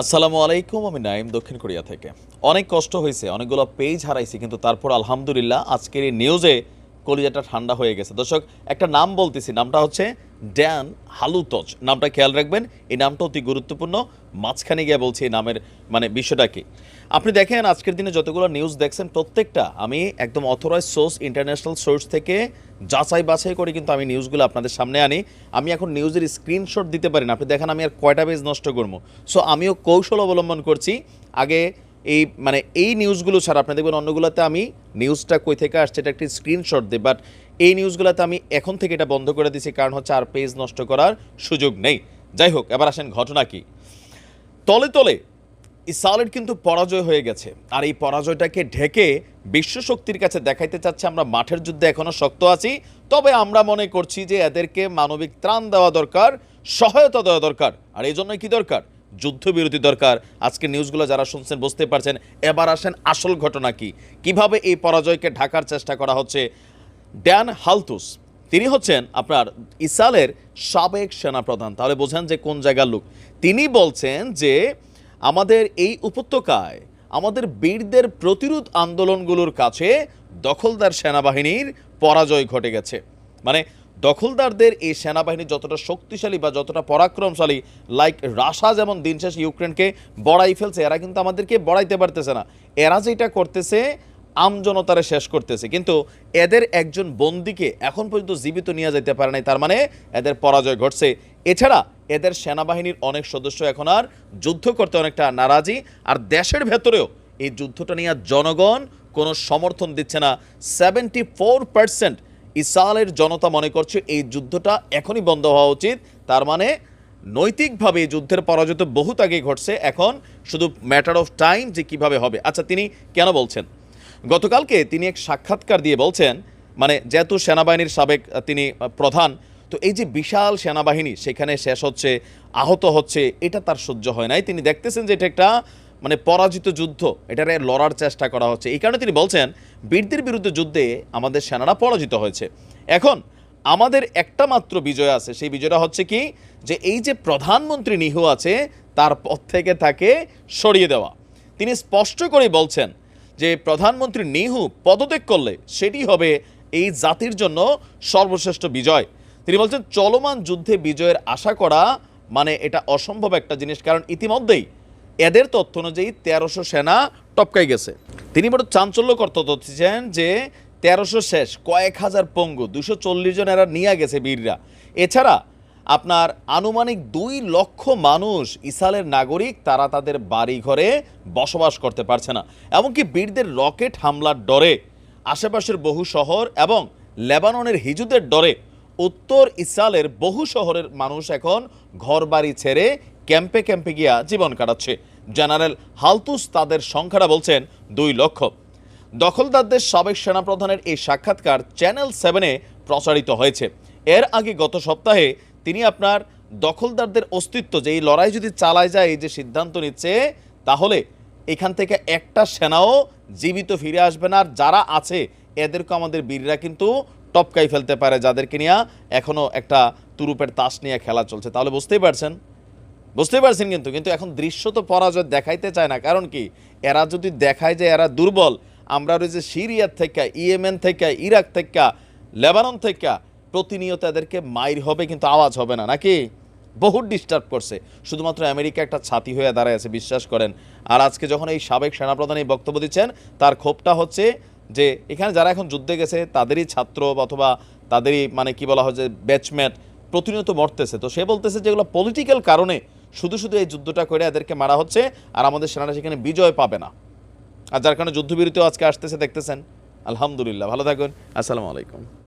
আসসালামু আলাইকুম, আমি নাইম দক্ষিণ কোরিয়া থেকে। অনেক কষ্ট হয়েছে, অনেকগুলো পেজ হারাইছি, কিন্তু তারপর আলহামদুলিল্লাহ আজকের এই নিউজে কলিজাটা ঠান্ডা হয়ে গেছে। দর্শক, একটা নাম বলতেছি, নামটা হচ্ছে ড্যান হালুতজ। নামটা খেয়াল রাখবেন, এই নামটা অতি গুরুত্বপূর্ণ। মাঝখানে গিয়ে বলছি এই নামের মানে বিষয়টা কি। আপনি দেখেন, আজকের দিনে যতগুলো নিউজ দেখছেন, প্রত্যেকটা আমি একদম অথরাইজ সোর্স ইন্টারন্যাশনাল সোর্স থেকে যাচাই বাছাই করে কিন্তু আমি নিউজগুলো আপনাদের সামনে আনি। আমি এখন নিউজের স্ক্রিনশট দিতে পারি না। আপনি দেখেন, আমি আর কয়টা পেজ নষ্ট করব। সো আমিও কৌশল অবলম্বন করছি। আগে এই মানে এই নিউজগুলো ছাড়া, আপনি দেখবেন অন্যগুলোতে আমি নিউজটা কই থেকে আসছে, এটা একটি স্ক্রিনশট দিই বাট এই নিউজগুলোতে আমি এখন থেকে এটা বন্ধ করে দিছি, কারণ হচ্ছে আর পেজ নষ্ট করার সুযোগ নেই। যাই হোক, এবার আসেন ঘটনা কি? তলে তলে ইসরায়েল কিন্তু পরাজয় হয়ে গেছে, আর এই পরাজয়টাকে ঢেকে বিশ্ব শক্তির কাছে দেখাইতে চাচ্ছে আমরা, মাঠের যুদ্ধে এখনও শক্ত আছি, তবে আমরা মনে করছি যে এদেরকে মানবিক ত্রাণ দেওয়া দরকার, সহায়তা দেওয়া দরকার, আর এই জন্য কি দরকার? যুদ্ধবিরতি দরকার। আজকে নিউজগুলো যারা শুনছেন বুঝতে পারছেন, এবার আসেন আসল ঘটনা কি? কীভাবে এই পরাজয়কে ঢাকার চেষ্টা করা হচ্ছে? ড্যান হালতুস, তিনি হচ্ছেন আপনার ইসরায়েলের সাবেক সেনাপ্রধান। তাহলে বোঝেন যে কোন জায়গার লোক। তিনি বলছেন যে আমাদের এই উপত্যকায় আমাদের বীরদের প্রতিরোধ আন্দোলনগুলোর কাছে দখলদার সেনাবাহিনীর পরাজয় ঘটে গেছে। মানে দখলদারদের এই সেনাবাহিনী যতটা শক্তিশালী বা যতটা পরাক্রমশালী লাইক রাশা যেমন দিন শেষে ইউক্রেনকে বড়াই ফেলছে, এরা কিন্তু আমাদেরকে বড়াইতে পারতেছে না। এরা যেটা করতেছে, আমজনতারে শেষ করতেছে। কিন্তু এদের একজন বন্দিকে এখন পর্যন্ত জীবিত নিয়ে যেতে পারে নাই, তার মানে এদের পরাজয় ঘটছে। এছাড়া এদের সেনাবাহিনীর অনেক সদস্য এখন আর যুদ্ধ করতে অনেকটা নারাজি, আর দেশের ভেতরেও এই যুদ্ধটা নিয়ে জনগণ কোনো সমর্থন দিচ্ছে না। সেভেন্টি ফোর পার্সেন্ট ইসরায়েলের জনতা মনে করছে এই যুদ্ধটা এখনই বন্ধ হওয়া উচিত। তার মানে নৈতিকভাবে যুদ্ধের পরাজয় তো বহুত আগে ঘটছে। এখন শুধু ম্যাটার অফ টাইম যে কীভাবে হবে। আচ্ছা তিনি কেন বলছেন? গতকালকে তিনি এক সাক্ষাৎকার দিয়ে বলছেন মানে যেহেতু সেনাবাহিনীর সাবেক তিনি প্রধান, তো এই যে বিশাল সেনাবাহিনী, সেখানে শেষ হচ্ছে, আহত হচ্ছে, এটা তার সহ্য হয় নাই। তিনি দেখতেছেন যে এটা একটা মানে পরাজিত যুদ্ধ, এটারে লড়ার চেষ্টা করা হচ্ছে। এই কারণে তিনি বলছেন, বীরদের বিরুদ্ধে যুদ্ধে আমাদের সেনারা পরাজিত হয়েছে। এখন, আমাদের একটা মাত্র বিজয় আছে, সেই বিজয়টা হচ্ছে কি, যে এই যে প্রধানমন্ত্রী নিহু আছে, তার পদ থেকে তাকে সরিয়ে দেওয়া। তিনি স্পষ্ট করে বলছেন যে, প্রধানমন্ত্রী নিহু পদত্যাগ করলে সেটি হবে এই জাতির জন্য সর্বশ্রেষ্ঠ বিজয়। তিনি বলছেন, চলমান যুদ্ধে বিজয়ের আশা করা মানে এটা অসম্ভব একটা জিনিস, কারণ ইতিমধ্যেই এদের তথ্য অনুযায়ী তেরোশো সেনা টপকাই গেছে। তিনি বড় চাঞ্চল্যকর তথ্য দিচ্ছেন যে তেরোশো শেষ, কয়েক হাজার পঙ্গু, দুশো চল্লিশ জন এরা নিয়ে গেছে বীররা। এছাড়া আপনার আনুমানিক দুই লক্ষ মানুষ ইসালের নাগরিক, তারা তাদের বাড়ি ঘরে বসবাস করতে পারছে না। এমনকি বীরদের রকেট হামলার ডরে, আশেপাশের বহু শহর এবং লেবাননের হিজুদের ডরে উত্তর ইসরায়েলের বহু শহরের মানুষ এখন ঘরবাড়ি ছেড়ে ক্যাম্পে ক্যাম্পে গিয়া জীবন কাটাচ্ছে। জেনারেল হালতুস তাদের সংখ্যাটা বলছেন দুই লক্ষ। দখলদারদের সাবেক সেনাপ্রধানের এই সাক্ষাৎকার চ্যানেল সেভেনে প্রচারিত হয়েছে। এর আগে গত সপ্তাহে তিনি আপনার দখলদারদের অস্তিত্ব, যে এই লড়াই যদি চালায় যায়, এই যে সিদ্ধান্ত নিচ্ছে, তাহলে এখান থেকে একটা সেনাও জীবিত ফিরে আসবে না। আর যারা আছে, এদেরকে আমাদের বীররা কিন্তু টপকাই ফেলতে পারে, যাদেরকে নিয়ে এখনও একটা তুরুপের তাস নিয়ে খেলা চলছে। তাহলে বুঝতেই পারছেন? বুঝতেই পারছেন কিন্তু কিন্তু এখন দৃশ্য তো পরাজয় দেখাইতে চায় না। কারণ কি? এরা যদি দেখায় যে এরা দুর্বল, আমরা যে সিরিয়ার থেকে, ইয়েমেন থেকে, ইরাক থেকে, লেবানন থেকে, প্রতিনিয়ত এদেরকে মাইর হবে কিন্তু আওয়াজ হবে না, নাকি? বহুত ডিস্টার্ব করছে। শুধুমাত্র আমেরিকা একটা ছাতি হয়ে দাঁড়ায় আছে, বিশ্বাস করেন। আর আজকে যখন এই সাবেক সেনাপ্রধান এই বক্তব্য দিচ্ছেন, তার ক্ষোভটা হচ্ছে যে, এখানে যারা এখন যুদ্ধে গেছে, তাদেরই ছাত্র অথবা তাদেরই মানে কি বলা হয় যে ব্যাচমেট প্রতিনিয়ত মরতেছে। তো সে বলতেছে যেগুলো পলিটিক্যাল কারণে শুধু শুধু এই যুদ্ধটা করে এদেরকে মারা হচ্ছে আর আমাদের সেনারা সেখানে বিজয় পাবে না। আর যার কারণে যুদ্ধবিরতিও আজকে আসতেছে, দেখতেছেন? আলহামদুলিল্লাহ, ভালো থাকুন। আসসালামু আলাইকুম।